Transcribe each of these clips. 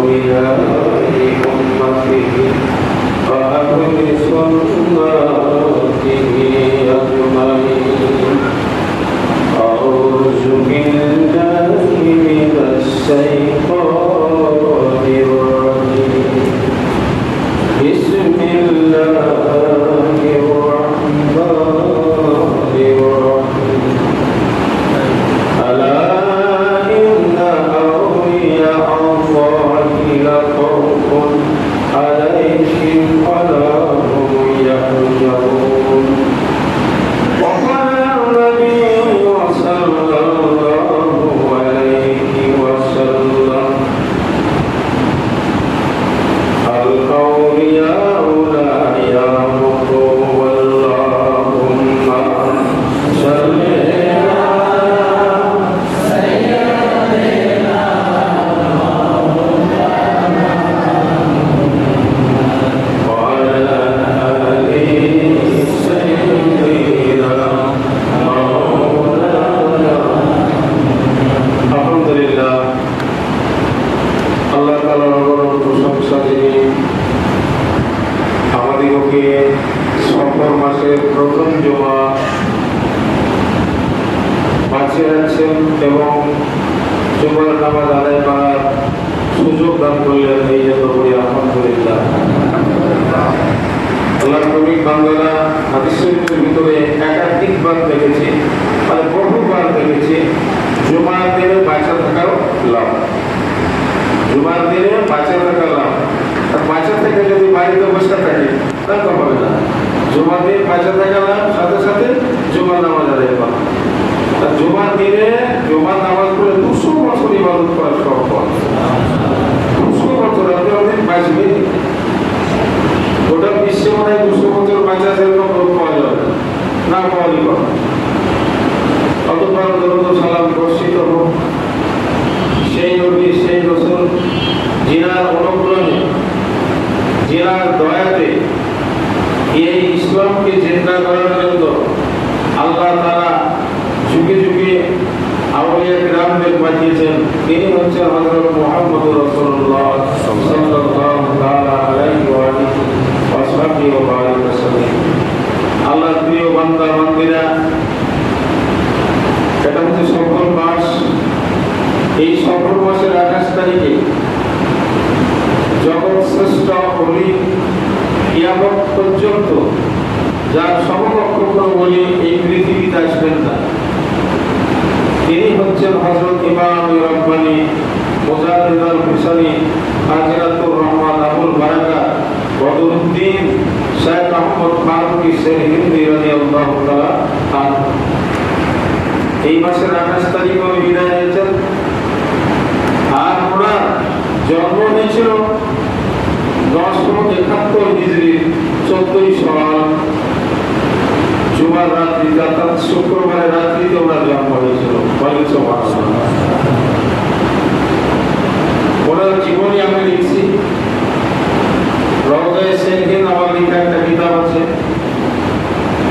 أولياء أمته وأهل سنته জুমার দিনে বাঁচা আর বাঁচা থেকে যদি বাড়িতে বসে থাকে তাহলে তো হবে না। জুমার দিন বাঁচা থাকা সাথে সাথে জুমার নামাজ আদায় করা আর জুমার দিনে জুমার নামাজ পড়ে দুশো বছর ইবাদত করা সম্ভব দুশো বছর আপনি অনেক বাঁচবেন গোটা বিশ্বে মনে দুশো বছর বাঁচা সেরকম লোক পাওয়া যাবে না। পাওয়ারই কথা অতঃপর দরুদ সালাম বর্ষিত হোক। সেই নবী জিনার অনুগ্রহে জিনার দয়াতে এই ইসলামকে জিন্দা করার জন্য আল্লাহ তারা যুগে যুগে আউলিয়া কিরামদের পাঠিয়েছেন। তিনি হচ্ছেন হযরত মুহাম্মদ ওয়াসাল্লাম। আল্লাহর প্রিয় বান্দা, বান্দিরা, এটা হচ্ছে সফর মাস। এই সফর মাসের আঠাশ তারিখে পর্যন্ত, যার সমকক্ষ কোনো এই পৃথিবীতে আসবেন না। তিনি হচ্ছেন হজরত ইমাম রব্বানি মোজাহিদাল হুসানি হাজরাতুর রহমান আবুল বারাকা, বদরুদ্দিন শেখ আহমদ ফারুকি শেখ হিন্দি এই মাসের আঠাশ তারিখ উনি বিদায় আর ওনার জন্ম হয়েছিল দশম একাত্তর হিজড়ির চোদ্দই একটা কিতাব আছে।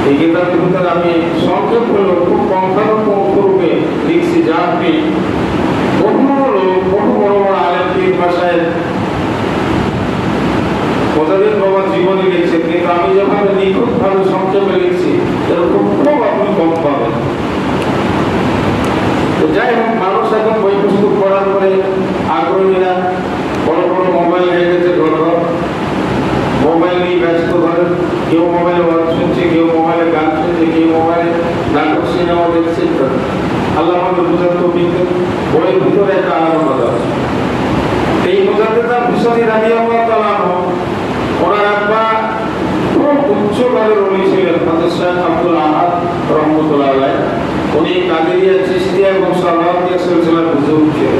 এই কিতাবের ভিতরে আমি সংক্ষেপ হলেও খুব সংখ্যালঘু রূপে লিখছি, যা আপনি বহু বড় বড় আলেম ভাষায় প্রতিদিন বাবার জীবনী লিখছেন কিন্তু আমি যেভাবে নিখুঁত ভাবে সংক্ষেপে লিখছি, এরকম খুব আপনি কম পাবেন যাই হোক, মানুষ এখন বই পুস্তক পড়ার পরে আগ্রহীরা বড় বড় মোবাইল হয়ে গেছে ঘর ঘর। মোবাইল নিয়ে ব্যস্ত ধরেন কেউ মোবাইলে ওয়াজ শুনছে, কেউ মোবাইলে গান শুনছে, কেউ মোবাইলে নাটক, সিনেমা দেখছে। আল্লাহ আমাদের বুঝার তো বিজ্ঞান বইয়ের ভিতরে একটা আনন্দ আছে। এই বোঝাতে তার ভূষণী রাজি আল্লাহ তালা ওনার আব্বা খুব উচ্চকালের উনি ছিলেন হাজর শাহ আব্দুল আহাদ রহমতুল্লাহ উনি কাদেরিয়া চিস্তিয়া এবং সালাহ সিলসিলার বুজুর্গ ছিলেন।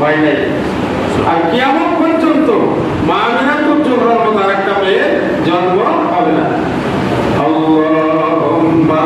হয় নাই। আর কেমন পর্যন্ত মা তো জোহরার মতো আর একটা মেয়ে জন্ম হবে না। আল্লাহুম্মা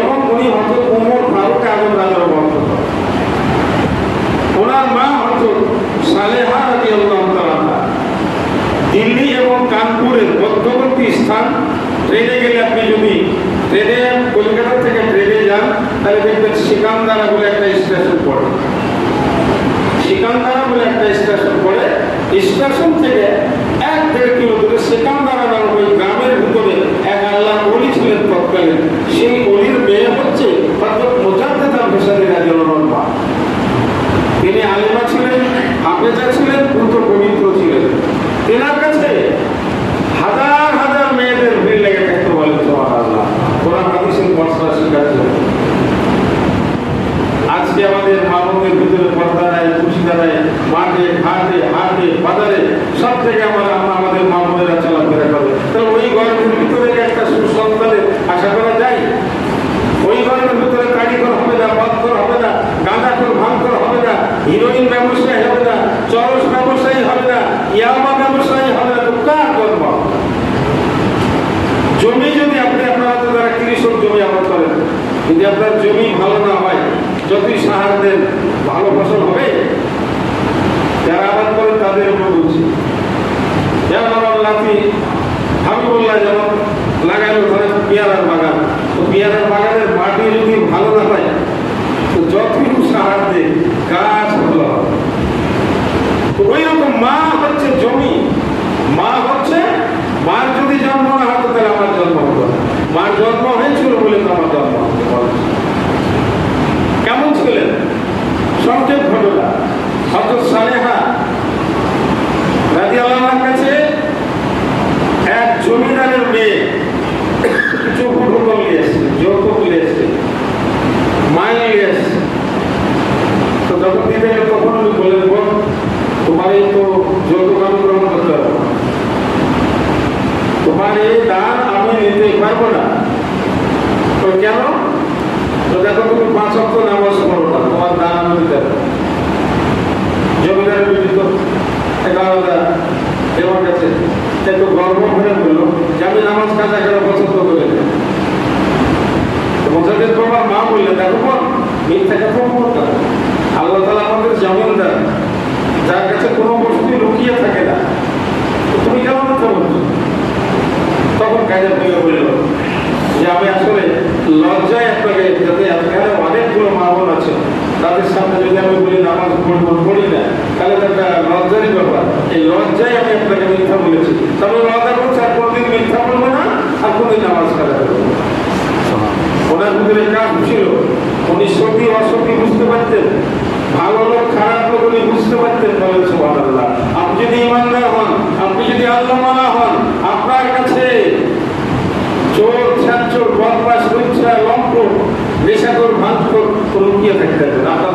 এবং উনি হজরত উমর ফারুক আজম রাজার বংশধর ওনার মা হজরত সালেহা তাআলা। দিল্লি এবং কানপুরের মধ্যবর্তী স্থান। ট্রেনে গেলে আপনি যদি ট্রেনে, কলকাতা থেকে ট্রেনে যান, তাহলে দেখবেন সিকান্দারা বলে একটা স্টেশন পড়ে। সিকান্দারা বলে একটা স্টেশন পড়ে। স্টেশন থেকে এক দেড় কিলো দূরে সিকান্দারা নামক ওই গ্রামের ভিতরে এক আল্লাহ আজকে আমাদের মামুদের ভিতরে পর্দা নাই খুশিদা নাই মাঠে ঘাটে হাটে বাজারে সব থেকে আমরা আমরা আমাদের মামুদেরা চলাফেরা করে তাহলে ওই গর্ভের ভিতরে কি একটা সুসন্তানের আশা করা যায় ওই ঘরের ভিতরে কারিগর হবে না বদকর হবে না গাঁদাখর ভাঙকর হবে না হিরোইন ব্যবসায়ী হবে না চরস ব্যবসায়ী হবে না ইয়ামা ব্যবসায়ী হবে না তো কার জন্ম জমি যদি আপনি আপনারা তো যারা কৃষক জমি আবাদ করেন যদি আপনার জমি ভালো না হয় যতই সাহার দেন, ভালো ফসল হবে? যারা আবাদ করেন তাদের উপর বলছি। আমার লাঠি হাবিবুল্লাহ যেমন লাগাইলো ধরেন পেয়ারার বাগান, তো পেয়ারার বাগানের মাটি যদি ভালো না হয়, তো যতই সাহার দেয় গাছ ভালো হবে। ওই রকম মা হচ্ছে জমি। মা হচ্ছে মার যদি জন্ম না হতো তাহলে আমার জন্ম হতো না। মার জন্ম হয়েছিল বলে তো আমার জন্ম হতো বলো। কেমন ছিলেন সংক্ষেপ ঘটনা। হজরত সালেহা রাজি কাছে এক জমিদারের মেয়ে নিয়ে নিয়ে তো যখন দিতে তখন বোন তোমার এই তো তোমার এই দান আমি নিতে পারব না। তো কেন? তো দেখো তুমি পাঁচ অক্ট নামাজ পড়ো না তোমার দান আমি না। জমিদারের বিরুদ্ধ করে বলল, যে আমি নামাজ কাজা কেন পছন্দ করে না। মোজাদের বাবা মা বললে, দেখো বোন মিথ্যা কথা বলব না আল্লাহ তালা আমাদের জমিনদার, যার কাছে কোনো বস্তু লুকিয়ে থাকে না তুমি কেমন তখন কাজে বলে বলল যে আমি আসলে লজ্জা যাতে এখানে অনেকগুলো মা বোন আছে। তাদের সামনে যদি আমি বলি নামাজ পড়ব পড়ি না, তাহলে তো একটা লজ্জারই ব্যাপার। এই লজ্জায় আমি আপনাকে মিথ্যা বলেছি। তবে ওয়াদা করছি আর কোনোদিন মিথ্যা বলব না, আর কোনোদিন নামাজ কাজা করব ওনার ভিতরে কাজ ছিল। উনি সত্যি অসত্যি বুঝতে পারতেন। ভালো লোক, খারাপ লোক উনি বুঝতে পারতেন, বলেন সুবহানাল্লাহ। আপনি যদি ইমানদার হন, আপনি যদি আল্লাহ মানা হন, আপনার কাছে চোর ছাত্র বদমাস লুচ্ছা লম্প নেশাকর ভাঙচোর লুকিয়ে থাকতে হবে না। আপনার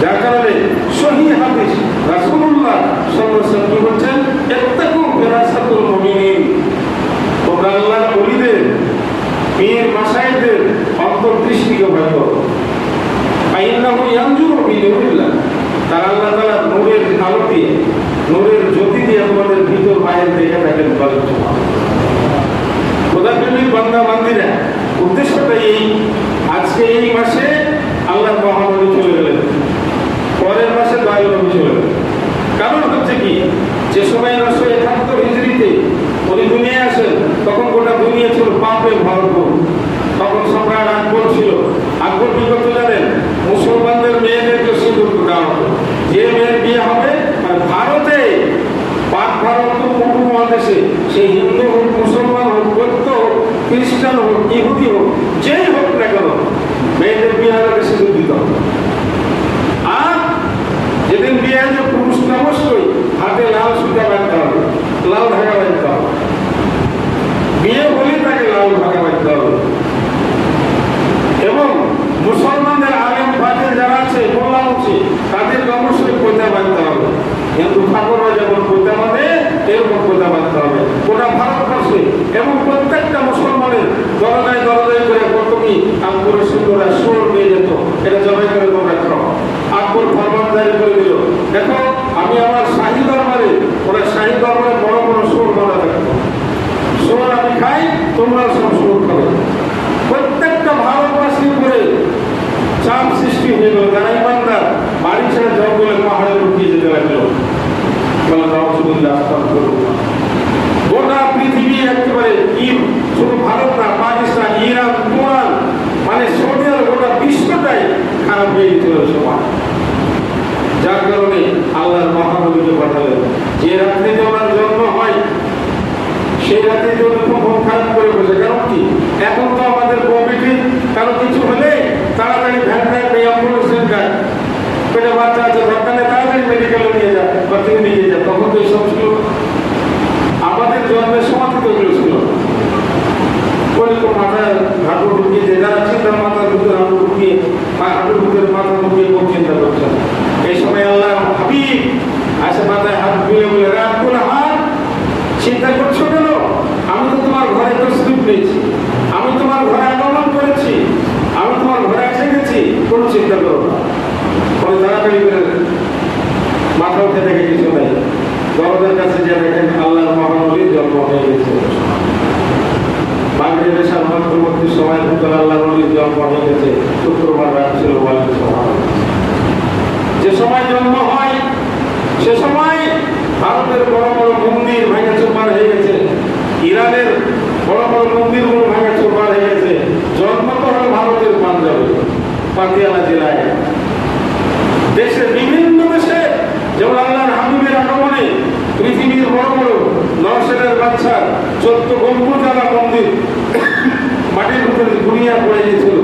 যার কারণে সহি হাদিস আলাইহি ওয়াসাল্লাম কি বলছেন? ইত্তাকু ফিরাসাতুল মুমিনিন। তোমরা আল্লাহর ওলিদের পীর মাসাইদের অন্তর্দৃষ্টিকে ভয় করো। ইয়ানজুরু বিনুরিল্লাহ। তারা আল্লাহ তাআলা নূরের আলো দিয়ে, নূরের জ্যোতি দিয়ে তোমাদের ভিতর বাইরে দেখে থাকেন বলেন খোদা প্রেমিক বান্দা বান্দিরা উদ্দেশ্যটা এই আজকে এই মাসে আল্লাহ মহানবী চলে গেলেন। পরের মাসে দয়াল নবী চলে গেলেন। কারণ হচ্ছে কি, যে সময় নশো একাত্তর হিজড়িতে উনি দুনিয়ায় আসেন, তখন গোটা দুনিয়া ছিল পাপে ভরপুর। তখন সম্রাট আকবর ছিল। আকবর কি করতে জানেন? মুসলমানদের মেয়েদেরকে সিঁদুর দেওয়া হতো যে মেয়ের বিয়ে হবে আর ভারতে, পাক ভারত উপমহাদেশে সেই হিন্দু হোক, মুসলমান হোক, বৌদ্ধ খ্রিস্টান হোক, ইহুদি হোক, যেই হোক না কেন মেয়েদের বিয়ে হলে সিঁদুর দিতে হবে আর যেদিন বিয়ে হয়েছে পুরুষকে অবশ্যই হাতে লাল সুতা বাঁধতে হবে লাল ধাগা বাঁধতে হবে বিয়ে হলেই তাকে লাল ধাগা বাঁধতে হবে এবং মুসলমানদের আলেম ফাজেল যারা আছে মোল্লা আছে তাদেরকে অবশ্যই পয়সা বাঁধতে হবে হিন্দু ঠাকুররা যেমন পয়সা বাঁধে এরকম পয়সা বাঁধতে হবে গোটা ভারতবর্ষে এবং প্রত্যেকটা মুসলমানের দরজায় দরজায় করে কতকি আকবরের সুন্দরা সুর নিয়ে যেত এটা জবাই করে তোমরা খাও আকবর ফরমান জারি করে দিল দেখো আমি আমার শাহী দরবারে ওরা শাহী দরবারে বড় বড় সুর বাঁধা থাকতো সুর আমি খাই তোমরা সব সুর খাবে প্রত্যেকটা ভারতবাসীর উপরে চাপ সৃষ্টি হয়ে গেল যারা ইমানদার বাড়ি ছেড়ে জঙ্গলে পাহাড়ে লুকিয়ে যেতে লাগল বলে রহমতুল্লাহ আস্তাগফিরুল্লাহ। গোটা পৃথিবী একেবারে কি শুধু ভারত না পাকিস্তান ইরান তুরান মানে সৌদি আরব গোটা বিশ্বটাই ওই সময় যার কারণে আল্লাহর মহানবীকে পাঠালেন। যে রাত্রিতে ওনার জন্ম হয় সেই রাতে জন্য খুব মন খারাপ করে বসে কারণ কি এখন তো আমাদের কমিটি কারও কিছু হলে তাড়াতাড়ি ভ্যান ভ্যান পেয়ে অ্যাম্বুলেন্স যায় পেটে বাচ্চা আছে দরকার নেই তাড়াতাড়ি মেডিকেলে নিয়ে যায় বা থেকে নিয়ে যায় তখন তো এইসব ছিল না। আমাদের জন্মের সময় তো এগুলো ছিল না। ওই তো মাথায় হাঁটু ঢুকিয়ে যে যারা চিন্তার মাথা ঢুকে হাঁটু ঢুকিয়ে বা হাঁটু ঢুকে মাথা ঢুকিয়ে কোন চিন্তা করছে না। এই সময় আল্লাহ হাবিব আসে মাথায় হাত বুলে বলে রাত করে হাত চিন্তা করছ কেন আমি তো তোমার ঘরে তসলিপ পেয়েছি আমি তোমার ঘরে আগমন করেছি আমি তোমার ঘরে এসে গেছি কোনো চিন্তা করো না ওই তাড়াতাড়ি করে উঠে দেখে কিছু নাই। দরজার কাছে যে দেখেন আল্লাহর জন্ম হয়ে গেছে। বাংলাদেশের মধ্যবর্তী সময় ভিতরে আল্লাহ নবীর জন্ম হয়ে গেছে। শুক্রবার রাত ছিল যে সময় জন্ম হয়, সে সময় ভারতের বড় বড় মন্দির ভেঙে চোপার হয়ে গেছে। ইরানের বড় বড় মন্দিরগুলো চোপার হয়ে গেছে। জন্ম তো ভারতের পাঞ্জাবে, পাতিয়ালা জেলায়। দেশের যেমন আল্লাহর হাবিবের আগমনে পৃথিবীর বড় বড় নরসেনের বাচ্চা চোদ্দ গম্বুজালা মন্দির মাটির ভিতরে গুড়িয়া পড়ে গিয়েছিল।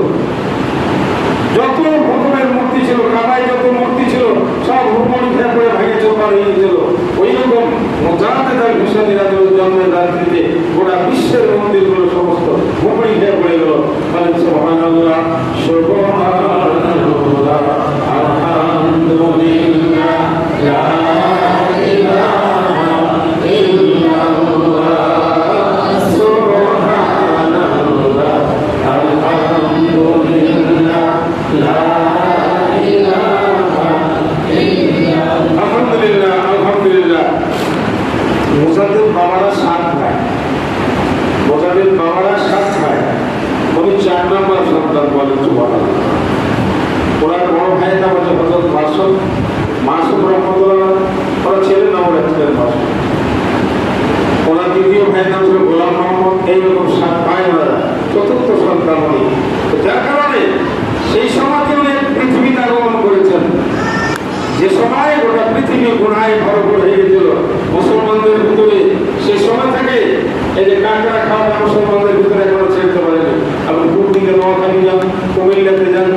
যত ভগবানের মূর্তি ছিল, কাবায় যত মূর্তি ছিল, সব হুকমনি খেয়ে পড়ে ভেঙে চোপার হয়ে গেছিল ওই রকম জানাতে তার ভীষণ জন্মের রাত্রিতে গোটা বিশ্বের মন্দিরগুলো সমস্ত হুকমনি খেয়ে পড়ে গেল। বলেন, সুবহানাল্লাহ সুবহানাল্লাহ, আলহামদুলিল্লাহ। ele apresenta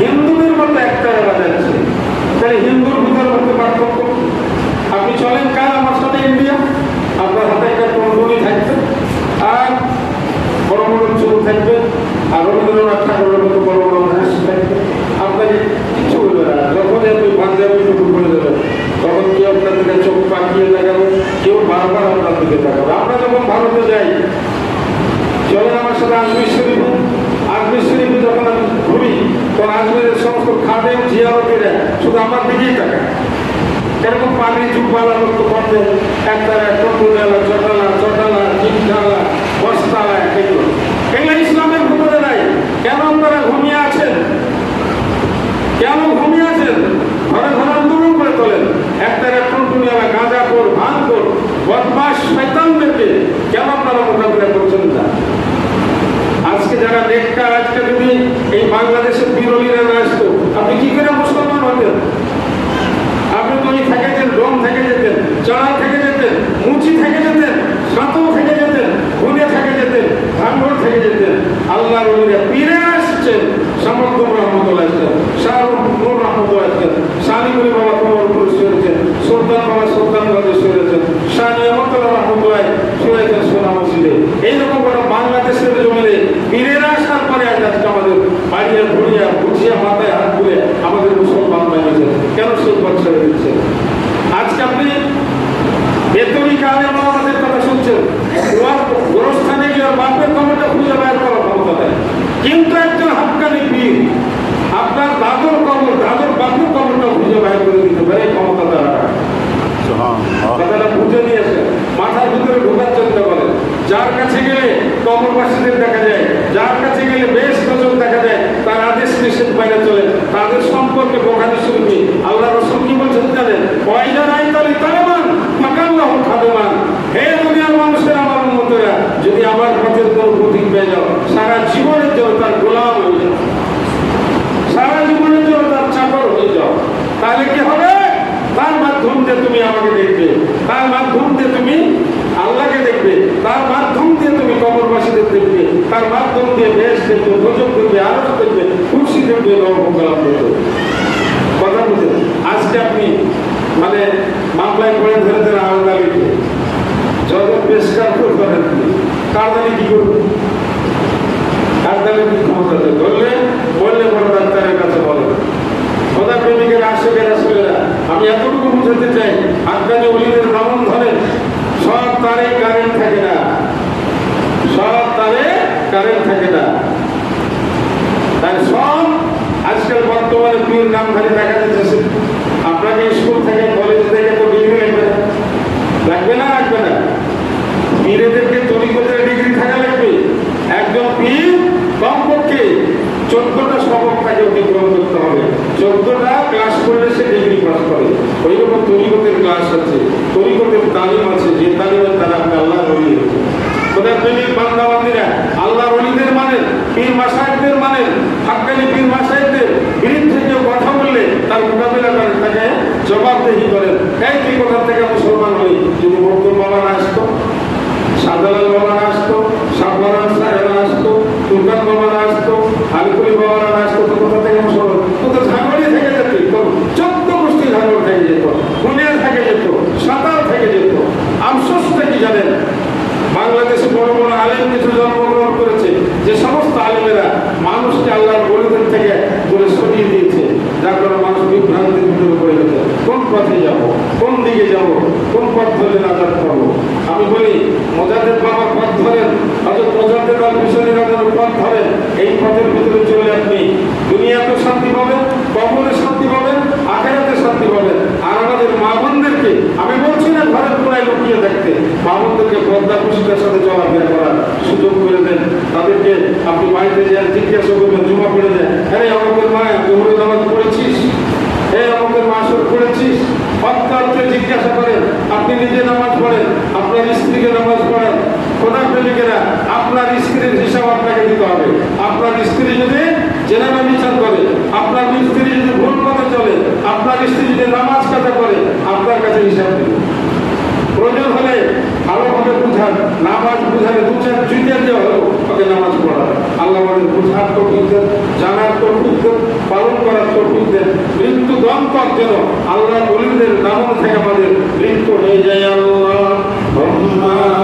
হিন্দুদের একটা এরা যাচ্ছে তাহলে হিন্দুর ভিতর মধ্যে পার্থক্য আপনি চলেন কার? আমার সাথে ইন্ডিয়া। আপনার হাতে একটা টন্ডুনি থাকবে। আর বড় বড় চুল থাকবে। আর রবীন্দ্রনাথ ঠাকুরের মতো বড় বড় হাঁস থাকবে। আপনাকে কিছু বলবে না। যখন আপনি পাঞ্জাবি টুকু করে দেবেন তখন কেউ আপনার দিকে চোখ পাকিয়ে দেখাবে কেউ বারবার আপনার দিকে দেখাবে আমরা যখন ভারতে যাই, চলেন আমার সাথে আজমির শরীফে আজমির যখন আমি ঘুরি তখন আজমিরের সমস্ত খাদেম জিয়ারতিরা শুধু আমার দিকেই তাকায় এরকম পানি চুপওয়ালা লোক করতে একটা টন্ডুডালা চটালা চটালা চিন্তালা বস্তালা এগুলো এগুলো ইসলামের ভিতরে নাই। কেন আপনারা ঘুমিয়ে আছেন? কেন ঘুমিয়ে আছেন? ঘরে ঘরে আন্দোলন করে তোলেন। একটা টন্ডুডালা গাঁজা কর ভাঙ কর বদমাস শৈতানদেরকে কেন আপনারা মোকাবিলা করছেন না আজকে যারা নেটটা আজকে যদি এই বাংলাদেশের বিরোধীরা না আসতো, আপনি কি করে মুসলমান হতেন? আপনি তো ওই থেকে যেতেন রং থেকে যেতেন চড়া থেকে যেতেন, মুচি থেকে যেতেন সাঁতো থেকে যেতেন, ঘুরে থেকে যেতেন ধানগড় থেকে যেতেন। আল্লাহ রবিরা পীরে আসছেন সমর্থ রহমতুল্লাহ আসছেন শাহরুখ রহমতুল্লাহ আসছেন শালিগুলি বাবা তোমার উপর শুয়েছেন সুলতান বাবা সুলতান বাদে শুয়েছেন শাহ নিয়ামতুল্লাহ রহমতুল্লাহ শুয়েছেন সোনা মসজিদে এইরকম করে বাংলাদেশের জমিনে পীরেরা আসার পরে আজ আজকে আমাদের বাড়িয়া ঘুরিয়া বুঝিয়া মাথায় হাত তুলে আমাদের মুসলমান বানিয়েছে কেন সেই পথ ছেড়ে দিচ্ছে আজকে আপনি বেতনি কালে আমাদের কথা শুনছেন ওর গোরস্থানে গিয়ে ওর বাপের খবরটা খুঁজে বের করার ক্ষমতা দেয় কিন্তু একজন হাক্কানি পীর আপনার দাদুর কবর দাদুর বাপুর কবরটা খুঁজে বের করে দিতে পারে এই ক্ষমতা তারা রাখে। কথাটা বুঝে নিয়েছে মাথার ভিতরে ঢোকার চেষ্টা করেন যার কাছে গেলে কবরবাসীদের দেখা যায়, যার কাছে গেলে বেশ নজর দেখা যায়, তার আদেশ নিষেধ বাইরে চলে, তাদের সম্পর্কে বোখারি শুনবি। আল্লাহ রসুল কি বলছেন জানেন? পয়সা নাই তাহলে তালেমান ফাঁকাল্লাহ খাদেমান হে দুনিয়ার মানুষের আমার উন্মতেরা, যদি আমার পথের কোনো প্রতীক পেয়ে যাও, সারা জীবনের জন্য তার গোলাম হয়ে যাও সারা জীবনের জন্য তার চাকর হয়ে যাও তাহলে কি হবে তার মাধ্যম দিয়ে তুমি আমাকে দেখবে তার মাধ্যম দিয়ে তুমি আল্লাহকে দেখবে তার মাধ্যম দিয়ে তুমি কবরবাসীদের দেখবে তার মাধ্যম দিয়ে বেশ দেখবে গজব দেখবে আরও দেখবে খুশি দেখবে নবকলাম দেখবে কথা বুঝে আজকে আপনি মানে মামলায় পড়ে ধরে ধরে আলাদা লিখে যখন পেশ কার্ড করেন কারদানি কি করবে কারদানি কি ক্ষমতা দেবে? ধরলে বললে বড় ডাক্তারের কাছে বলে খোদা প্রেমিকের আশেকের আসলেরা আমি এতটুকু বুঝাতে চাই আফগানি অলিদের নামন ধরেন সব তারে কারেন্ট থাকে না সব তারে কারেন্ট থাকে না তাই সব আজকাল বর্তমানে পীর নামধারী দেখা যাচ্ছে আপনাকে স্কুল থেকে কলেজ থেকে তো ডিগ্রি লাগবে না লাগবে না। পীরেদেরকে তরিকতের ডিগ্রি থাকা লাগবে। একজন পীর কমপক্ষে চোদ্দটা সবক তাকে অতিক্রম করতে হবে। চোদ্দটা ক্লাস করলে সে ডিগ্রি পাস করে। ওই রকম তরিকতের ক্লাস আছে, তরিকতের তালিম আছে, যে তালিমের আপনি আল্লাহ রলি খোদার প্রেমিক বান্দাবান্দিরা আল্লাহ রলিদের মানেন পীর মাসাহেবদের মানেন হাক্কানি পীর মাসাহেবদের বিরুদ্ধে বললে তার মোকাবিলা করেন, তাকে জবাবদেহি করেন। এই তুই কোথা থেকে মুসলমান হই? যদি মকদুম বাবা না আসতো সাদালাল বাবা না আসতো সাবরান সাহেব আসতো তুরকান বাবা না আসতো আসতো কোথা থেকে মুসলমান? তো তো থেকে যেত? চোদ্দ গোষ্ঠী থেকে যেত থেকে যেত, সাঁতার থেকে যেত। জানেন, বাংলাদেশে বড় বড় আলেম কিছু জন্মগ্রহণ করেছে। যে সমস্ত আলেমেরা মানুষকে আল্লাহর গরিবের থেকে দূরে সরিয়ে দিয়েছে যার কারণে দিকে যাব ধরলে নাজাত পাবো আমি বলি মোজাদের বাবা পথ ধরেন হয়তো মোজাদের বাবা পিছনে নাজার পথ ধরেন, এই পথের ভিতরে চলে আপনি। দুনিয়াতে শান্তি পাবেন, কবরে শান্তি পাবেন, আখেরাতে শান্তি পাবেন। আর আমাদের মা বোনদেরকে, আমি বলছি না ঘরের কোনায় লুকিয়ে থাকতে, মা বোনদেরকে পর্দা খুশিটার সাথে চলাফেরা করার সুযোগ করে দেন। তাদেরকে আপনি বাড়িতে যান, জিজ্ঞাসা করবেন, জমা করে দেন। আরে আমাদের মা, জোহরের নামাজ পড়েছিস? হে আমাদের মাসুর পড়েছিস? অত্যন্ত জিজ্ঞাসা করেন আপনি নিজে নামাজ পড়েন, আপনার স্ত্রীকে নামাজ পড়েন কোনা প্রেমিকেরা, আপনার স্ত্রীর হিসাব আপনাকে দিতে হবে। আপনার স্ত্রী যদি জেনারেল বিচার করে, আপনার স্ত্রী যদি ভুল পথে চলে, আপনার স্ত্রী যদি নামাজ কাটা করে আপনার কাছে হিসাব দেবে প্রয়োজন হলে ভালোভাবে বুঝান, নামাজ বুঝালে দু চার জুইতে দেওয়া হলো, ওকে নামাজ পড়া আল্লাহ বলেন বুঝার তৌফিক দেন জানার তৌফিক দেন পালন করার তৌফিক দেন মৃত্যু দম কর যেন আল্লাহ বলিদের নাম থেকে আমাদের মৃত্যু হয়ে যায় আল্লাহ।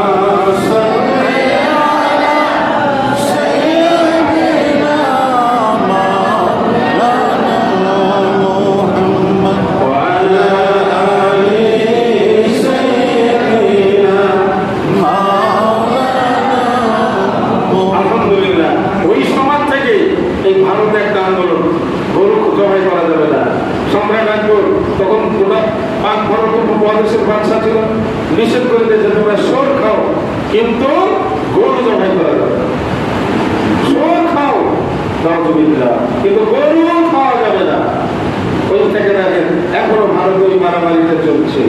চলছে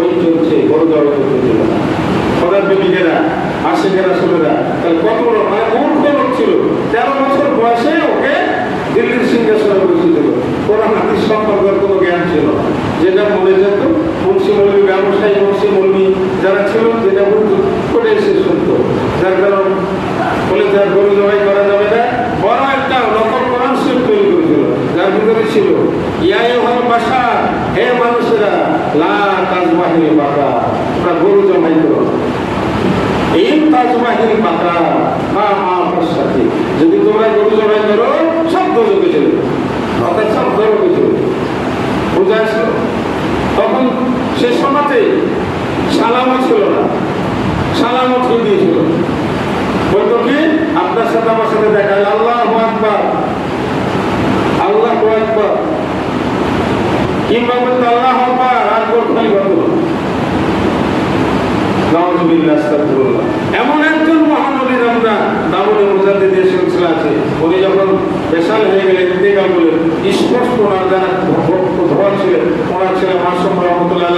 ওই চলছে জবাই করতে দেবে না সদার প্রেমিকেরা আশেকেরা ছেলেরা তাহলে কত বড় মানে মূর্খ লোক ছিল তেরো বছর বয়সে ওকে দিল্লির সিংহাসনে বসিয়ে দিল। কোরআন হাদিস সম্পর্কের কোনো জ্ঞান ছিল যেটা মনে যেত, মুন্সি মৌলী ব্যবসায়ী, মুন্সি মৌলী যারা ছিল, যেটা বলতো করে এসে শুনতো। যার কারণ, বলে যার গরু জবাই করা যাবে না, বড় একটা নকল কোরআন শরীফ তৈরি করেছিল। যার ভিতরে ছিল, ইয়াই হল বাসা হে মানুষেরা বাকা গরু না। এই মা সাথে যদি তোমরা গরু জবাই করো, সব দোজকে চলে সব দরকে চলে যাবে। আসলো? তখন সে সমাজে সালামও ছিল না, সালামও ঠিক দিয়েছিল। কি? আপনার সাথে আমার সাথে দেখা আল্লাহ আল্লাহ কিংবা বলতো, আল্লাহ আকবার। নাউজুবিল্লাহ আস্তাগফিরুল্লাহ এমন একজন মহানবীর আমরা দামুনে মুজাদ্দিদের সিলসিলা আছে। উনি যখন বেশাল হয়ে গেলেন, ইন্তেকাল করলেন, স্পষ্ট ওনার যারা ধোয়া ছিলেন। ওনার ছেলে মাসুম রহমতুল্লাহ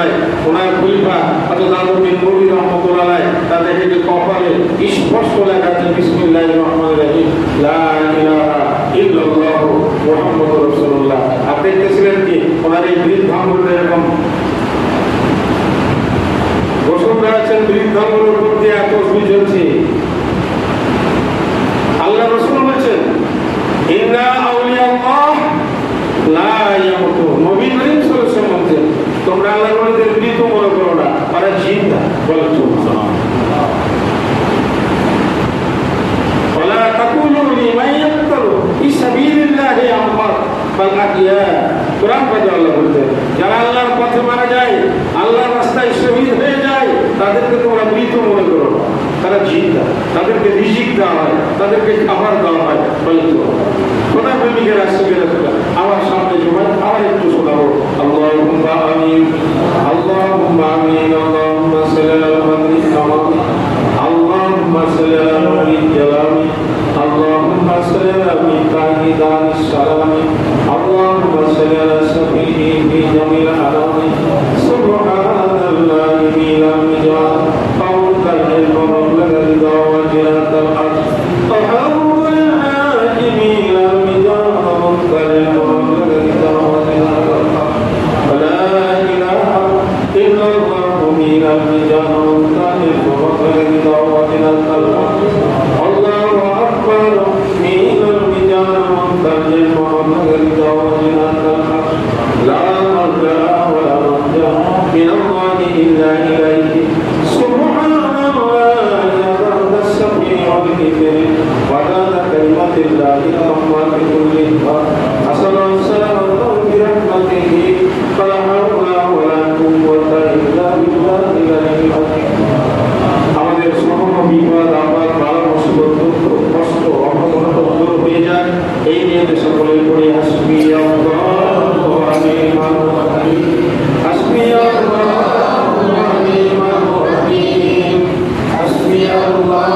ওনার খলিফা অত দাদুদ্দিন নবী রহমতুল্লাহ আলাই তাদের যে কপালে স্পষ্ট লেখা আছে বিসমিল্লাহ রহমান রহিম, লা ইলাহা ইল্লাল্লাহু মুহাম্মাদুর রাসূলুল্লাহ। আপনি দেখতেছিলেন কি, ওনার এই বৃদ্ধাঙ্গুলটা এরকম বসুন্ধরা আছেন বৃদ্ধাঙ্গুর উপর দিয়ে এত অসুবিধ হচ্ছে আল্লাহ রসুল বলছেন ইন্না আউলিয়া আল্লাহ লা ইয়ামুতু নবী করিম সাল্লাল্লাহু আলাইহি ওয়াসাল্লাম বলছেন তোমরা আল্লাহর ওলিদের মৃত মনে করো না তারা জিন্দা বলেন সুবহানাল্লাহ ولا تقولوا لمن يقتل في سبيل الله اموات بل احياء কোরআন পাকে আল্লাহ বলছেন যারা আল্লাহর পথে মারা যায় আল্লাহর রাস্তায় শহীদ হয়ে যায় তাদেরকে তোমরা মৃত মনে করো না তারা জিন্দা তাদেরকে রিজিক দেওয়া হয় তাদেরকে খাবার দেওয়া হয় বলে তো খোদা প্রেমিকের আসছে গেলে আমার সামনে জমা আবার একটু শোনাবো আল্লাহুম্মা আমিন আল্লাহুম্মা আমিন আল্লাহুম্মা সাল্লি আলা মুহাম্মাদ اللهم صل على نبي الجلال اللهم صل على ميقات دار السلام اللهم صل على سفيه في جميع الأرض سبحان الله إلى مجال lado.